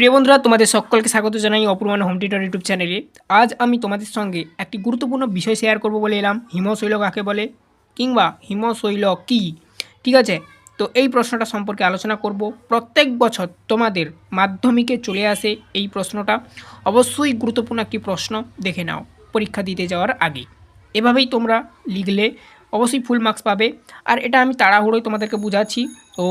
প্রিয় বন্ধুরা, তোমাদের সকলকে স্বাগত জানাই অপূর্বান হোম টিউটর ইউটিউব চ্যানেলে। আজ আমি তোমাদের সঙ্গে একটি গুরুত্বপূর্ণ বিষয় শেয়ার করব বলে এলাম। হিমশৈল কাকে বলে? কিংবা হিমশৈল কী? ঠিক আছে? তো এই প্রশ্নটা সম্পর্কে আলোচনা করব। প্রত্যেক বছর তোমাদের মাধ্যমিকে চলে আসে এই প্রশ্নটা। অবশ্যই গুরুত্বপূর্ণ একটি প্রশ্ন দেখে নাও পরীক্ষা দিতে যাওয়ার আগে। এভাবেই তোমরা লিখলে অবশ্যই ফুল মার্কস পাবে। আর এটা আমি তাড়াহুড়োই তোমাদেরকে বুঝাচ্ছি। তো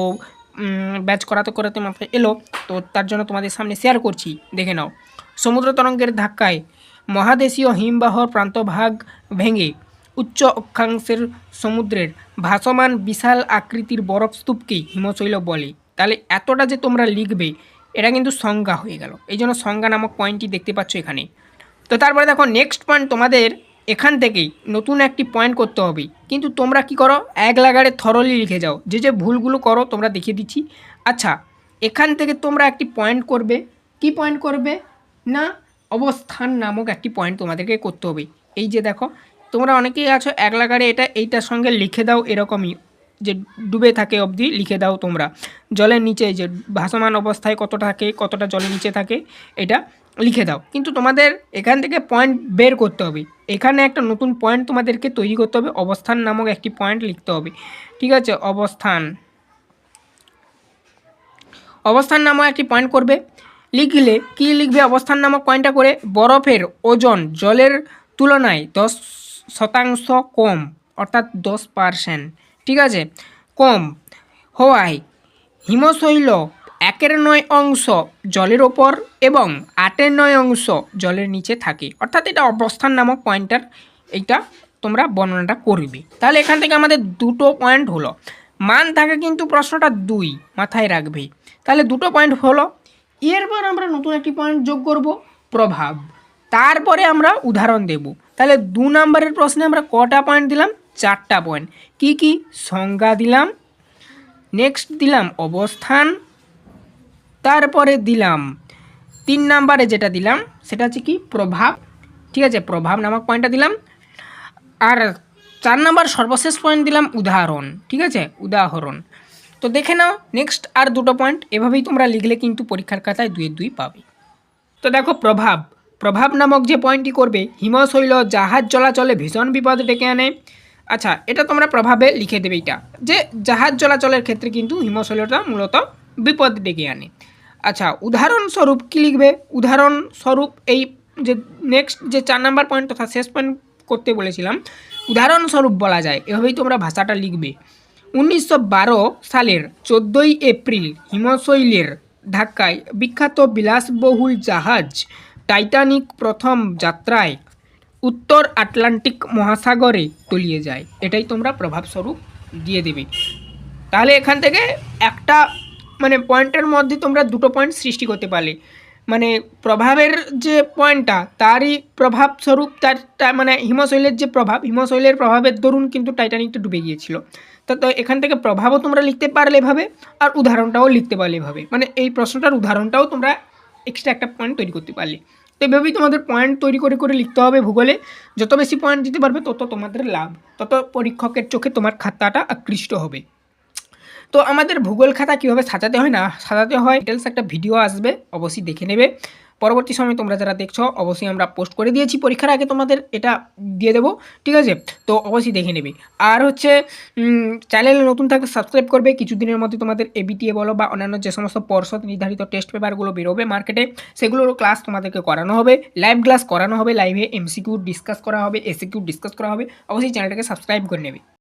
ব্যাচ করাতে করাতে মাথায় এলো। তো তার জন্য তোমাদের সামনে শেয়ার করছি। দেখে নাও। সমুদ্র তরঙ্গের ধাক্কায় মহাদেশীয় হিমবাহর প্রান্তভাগ ভেঙে উচ্চ অক্ষাংশের সমুদ্রের ভাসমান বিশাল আকৃতির বরফ স্তূপকেই হিমশৈল বলে। তাহলে এতটা যে তোমরা লিখবে, এটা কিন্তু সংজ্ঞা হয়ে গেল। এই জন্য সংজ্ঞা নামক পয়েন্টটি দেখতে পাচ্ছ এখানে। তো তারপরে দেখো নেক্সট পয়েন্ট তোমাদের এখান থেকেই নতুন একটি পয়েন্ট করতে হবে। কিন্তু তোমরা কি করো? এক লাগারে থরলি লিখে যাও। যে যে ভুলগুলো করো, তোমরা দেখিয়ে দিচ্ছি। আচ্ছা এখান থেকে তোমরা একটি পয়েন্ট করবে। কি পয়েন্ট করবে? না, অবস্থান নামক একটি পয়েন্ট তোমাদেরকে করতে হবে। এই যে দেখো, তোমরা অনেকেই আছো, এক লাগারে এটা এইটার সঙ্গে লিখে দাও এরকমই। যে ডুবে থাকে অবধি লিখে দাও তোমরা। জলের নিচে যে ভাসমান অবস্থায় কতটা থাকে, কতটা জলের নিচে থাকে, এটা লিখে দাও। কিন্তু তোমাদের এখান থেকে পয়েন্ট বের করতে হবে। এখানে একটা নতুন পয়েন্ট তোমাদেরকে তৈরি করতে হবে। অবস্থান নামক একটি পয়েন্ট লিখতে হবে। ঠিক আছে? অবস্থান। অবস্থান নামক একটি পয়েন্ট করবে। লিখলে কি লিখবে? অবস্থান নামক পয়েন্টটা করে বরফের ওজন জলের তুলনায় দশ শতাংশ কম, অর্থাৎ দশ পারসেন্ট ঠিক আছে? কম হওয়ায় হিমশৈল একের নয় অংশ জলের ওপর এবং আটের নয় অংশ জলের নিচে থাকে। অর্থাৎ এটা অবস্থান নামক পয়েন্টার, এইটা তোমরা বর্ণনাটা করবে। তাহলে এখান থেকে আমাদের দুটো পয়েন্ট হলো। মান থাকে কিন্তু প্রশ্নটা দুই, মাথায় রাখবে। তাহলে দুটো পয়েন্ট হলো, এরপর আমরা নতুন একটি পয়েন্ট যোগ করব, প্রভাব। তারপরে আমরা উদাহরণ দেব। তাহলে দু নম্বরের প্রশ্নে আমরা কটা পয়েন্ট দিলাম? চারটা পয়েন্ট। কি কি? সংজ্ঞা দিলাম, নেক্সট দিলাম অবস্থান তারপরে দিলাম। তিন নাম্বারে যেটা দিলাম, সেটা হচ্ছে কি? প্রভাব। ঠিক আছে? প্রভাব নামক পয়েন্টটা দিলাম। আর চার নাম্বার সর্বশেষ পয়েন্ট দিলাম উদাহরণ। ঠিক আছে? উদাহরণ। তো দেখে নাও নেক্সট আর দুটো পয়েন্ট এভাবেই তোমরা লিখলে কিন্তু পরীক্ষার খাতায় দুই দুই পাবে। তো দেখো, প্রভাব। প্রভাব নামক যে পয়েন্টটি করবে, হিমশৈল জাহাজ চলাচলে ভীষণ বিপদ ডেকে আনে। আচ্ছা এটা তোমরা প্রভাবে লিখে দেবে এটা। যে জাহাজ চলাচলের ক্ষেত্রে কিন্তু হিমশৈলটা মূলত বিপদ ডেকে আনে। আচ্ছা উদাহরণস্বরূপ কী লিখবে? উদাহরণস্বরূপ এই যে নেক্সট যে চার নাম্বার পয়েন্ট তথা শেষ পয়েন্ট করতে বলেছিলাম উদাহরণস্বরূপ বলা যায়, এভাবেই তোমরা ভাষাটা লিখবে। উনিশশো বারো সালের চোদ্দোই এপ্রিল হিমশৈলের ধাক্কায় বিখ্যাত বিলাসবহুল জাহাজ টাইটানিক প্রথম যাত্রায় উত্তর আটলান্টিক মহাসাগরে তলিয়ে যায়। এটাই তোমরা প্রভাবস্বরূপ দিয়ে দেবে। তাহলে এখান থেকে একটা মানে পয়েন্টের মধ্যে তোমরা দুটো পয়েন্ট সৃষ্টি করতে পারলে। মানে প্রভাবের যে পয়েন্টটা তারই প্রভাবস্বরূপ তার তার মানে হিমশৈলের যে প্রভাব, হিমশৈলের প্রভাবের দরুন কিন্তু টাইটানিকটা ডুবে গিয়েছিল। তা, তো এখান থেকে প্রভাবও তোমরা লিখতে পারলে এভাবে, আর উদাহরণটাও লিখতে পারলে এভাবে। মানে এই প্রশ্নটার উদাহরণটাও তোমরা এক্সট্রা একটা পয়েন্ট তৈরি করতে পারলে। তো এভাবেই তোমাদের পয়েন্ট তৈরি করে করে লিখতে হবে ভূগোলে। যত বেশি পয়েন্ট দিতে পারবে, তত তোমাদের লাভ, তত পরীক্ষকের চোখে তোমার খাতাটা আকৃষ্ট হবে। তো আমাদের ভূগোল খাতা কীভাবে সাজাতে হয় না? সাজাতে হয় ডিটেলস একটা ভিডিও আসবে, অবশ্যই দেখে নেবে। পরবর্তী সময় তোমরা যারা দেখছ, অবশ্যই আমরা পোস্ট করে দিয়েছি। পরীক্ষার আগে তোমাদের এটা দিয়ে দেবো, ঠিক আছে? তো অবশ্যই দেখে নেবে। আর হচ্ছে চ্যানেলে নতুন থাকলে সাবস্ক্রাইব করবে। কিছুদিনের মধ্যে তোমাদের এবিটিএ বলো বা অন্যান্য যে সমস্ত পর্ষদ নির্ধারিত টেস্ট পেপারগুলো বেরোবে মার্কেটে সেগুলোরও ক্লাস তোমাদেরকে করানো হবে। লাইভ ক্লাস করানো হবে লাইভে এমসিকিউ ডিসকাস করা হবে এসিকিউ ডিসকাস করা হবে। অবশ্যই চ্যানেলটাকে সাবস্ক্রাইব করে নেবে।